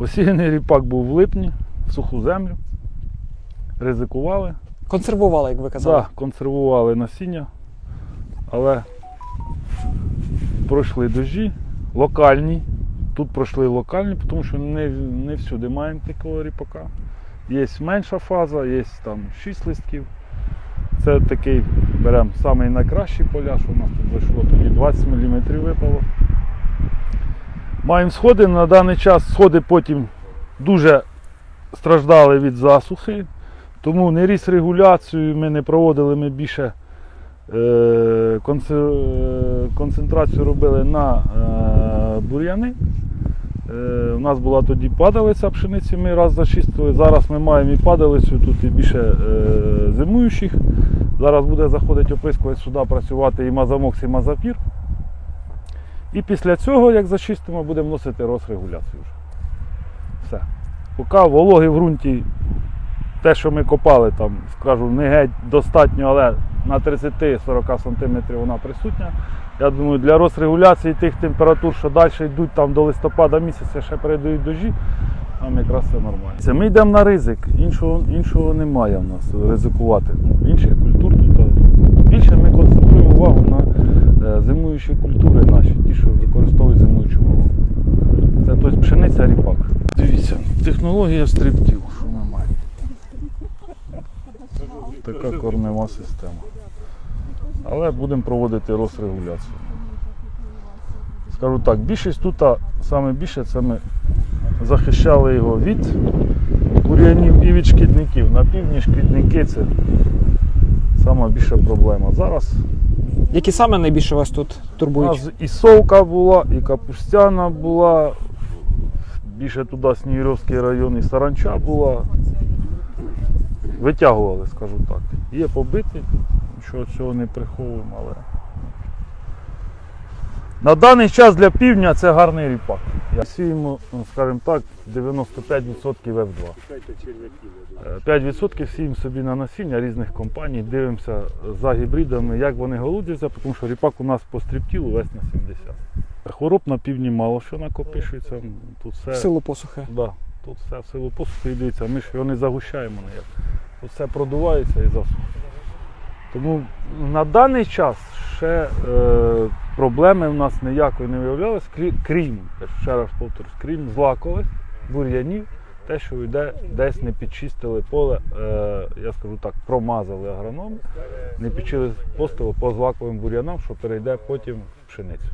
Посіяний ріпак був в липні, в суху землю. Ризикували. Консервували, як ви казали. Так, консервували насіння, але пройшли дощі, локальні. Тут пройшли локальні, тому що не, не всюди маємо такого ріпака. Є менша фаза, є там 6 листків. Це такий беремо найкращий поля, що у нас тут зайшло, тоді 20 мм випало. Маємо сходи. На даний час сходи потім дуже страждали від засухи. Тому не ріс регуляцію, ми не проводили, ми більше е, е, концентрацію робили на е, бур'яни. У нас була тоді падалиця пшениці, ми раз зачистили. Зараз ми маємо і падалицю, тут і більше зимуючих. Зараз буде заходити оприскувач сюди працювати і мазамокс, і мазапір. І після цього, як зачистимо, будемо вносити розрегуляцію вже. Все. Поки вологи в ґрунті те, що ми копали, там, скажу, не геть достатньо, але на 30-40 см вона присутня. Я думаю, для розрегуляції тих температур, що далі йдуть там до листопада місяця, ще передають дожі, нам якраз це нормально. Ми йдемо на ризик, іншого, іншого немає в нас ризикувати. Інших культур тут більше ми концентруємо увагу на е, зимуючі культури пшениця ріпак. Дивіться, технологія стрибків, що ми маємо. Така корнева система. Але будемо проводити розрегуляцію. Скажу так, більшість тут, а саме більше це ми захищали його від кур'янів і від шкідників. На півдні шкідники це сама більша проблема. Зараз Які саме найбільше вас тут у нас і совка була, і капустяна була, більше туди Снігирівський район, і саранча була. Витягували, скажу так. Є побиті, нічого цього не приховуємо, але. На даний час для півдня це гарний ріпак. Я сіємо, ну, скажімо так, 95% F2. Е, 5% сіємо собі на насіння різних компаній, дивимося за гібридами, як вони голодяться, тому що ріпак у нас по стріптілу весь на 70. Хвороб на півдні мало що накопичується. Тут все, В силу посухи. да, тут все в силу посухи і дивіться, ми ж його не загущаємо ніяк. Тут все продувається і засуха. Тому на даний час ще е, проблеми в нас ніякої не виявлялось, крі- крім, я ще раз повторюсь, крім злакових бур'янів, те, що йде, десь не підчистили поле, е, я скажу так, промазали агрономи, не підчистили постили по злаковим бур'янам, що перейде потім в пшеницю.